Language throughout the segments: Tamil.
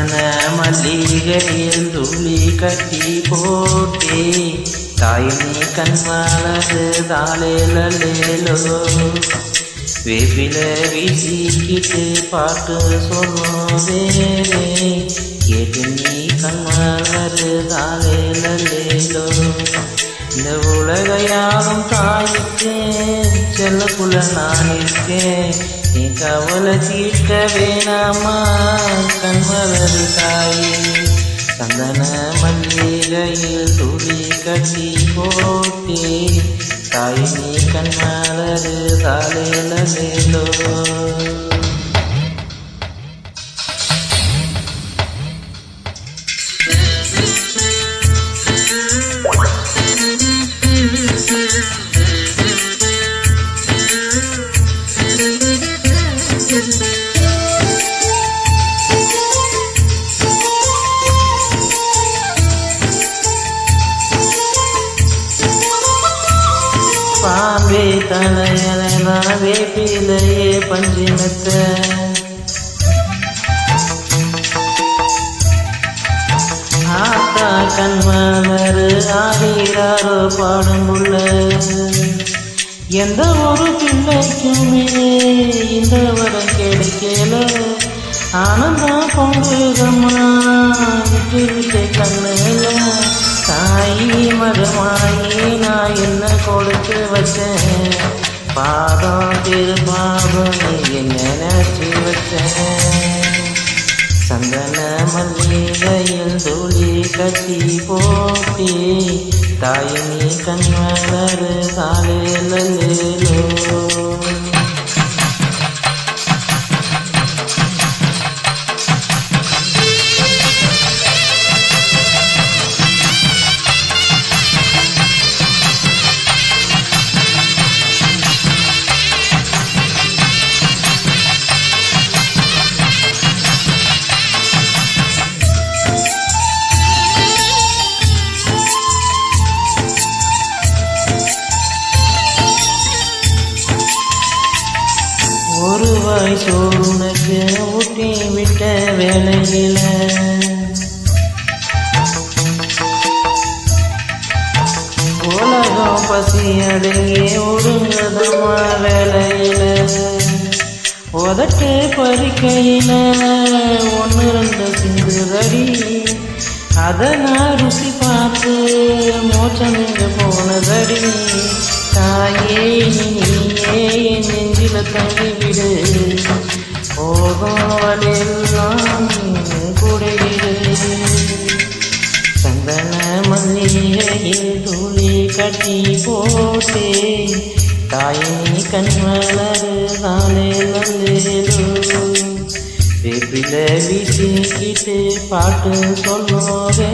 சந்தன மல்லிகையில் துளி கட்டி போட்டே. தாயினி கண்மலது தாளேலோ வேப்பில வீசிக்கிட்டு பாட்டு சொல்லுதே. கேட்டு நீ கண்மலரு தாளேலோ இந்த உலக யாரும் தாயிக்கேன் செல்லக்குள்ள நான் இருக்கேன். நீ கவலை தீர்க்க வேணாமா கண்மலரு தாயே. சந்தன மல்லிகையில் துளி கட்டி போட்டே தாய் நீ கண்மலரு தாளேலோ பாம்பே தலையலைவா வேப்பிலையே பஞ்சினத்த ஆத்தா கண்மலரு ஆகிறாரோ பாடும் உள்ள. எந்த ஒரு பிள்ளைக்குமே இந்த வரம் கிடைக்கல. ஆனந்தம் பொங்குதம்மா விட்டு விட்டு கண்ணுல. தாயி மகமாயி நான் என்ன கொடுத்து வச்சேன் பாதம் திருப்பாதம் நீ நினைச்சு வச்சேன். சந்தன மல்லிகையில் துளி கட்டி போட்டி தாயினி கண்மலரு காலேலோ ஒரு வாய் சோறுனக்கு ஊட்டி விட்ட வேலையில உலகம் பசி அடங்கி ஒடுங்கதமா வேலையில உதட்டு பறிக்கையில ஒன்று ரெண்டு சிந்துதடி அதை நான் ருசி பார்த்து மோச்சம் போனதடி தாயே நீயே சில நெஞ்சில தங்கிவிடு போகும் வழியெல்லாம் சந்தன மல்லிகையில் துளி கட்டி போட்டே தாயினி கண்மலரு தாளே நல்லேலோ வேப்பில வீசிக்கிட்டு பாட்டு சொல்லோதே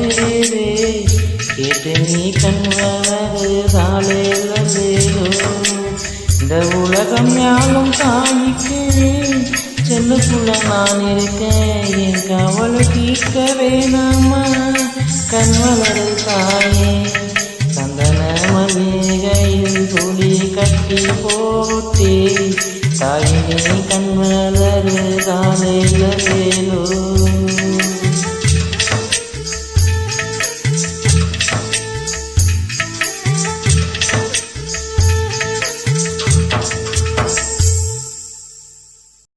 கேட்டு நீ கண்வரது தாளே நல்லேலோ இந்த உலகம் யாரும் தாய்க்கு செல்லுக்குள்ள நான் இருக்கேன். என் கவலை தீர்க்க வேணாமா கண்வளர் தாயே சந்தன மல்லிகையில் துளி கட்டி போட்டே. தாயினி கண்வளர் தானே வேலோ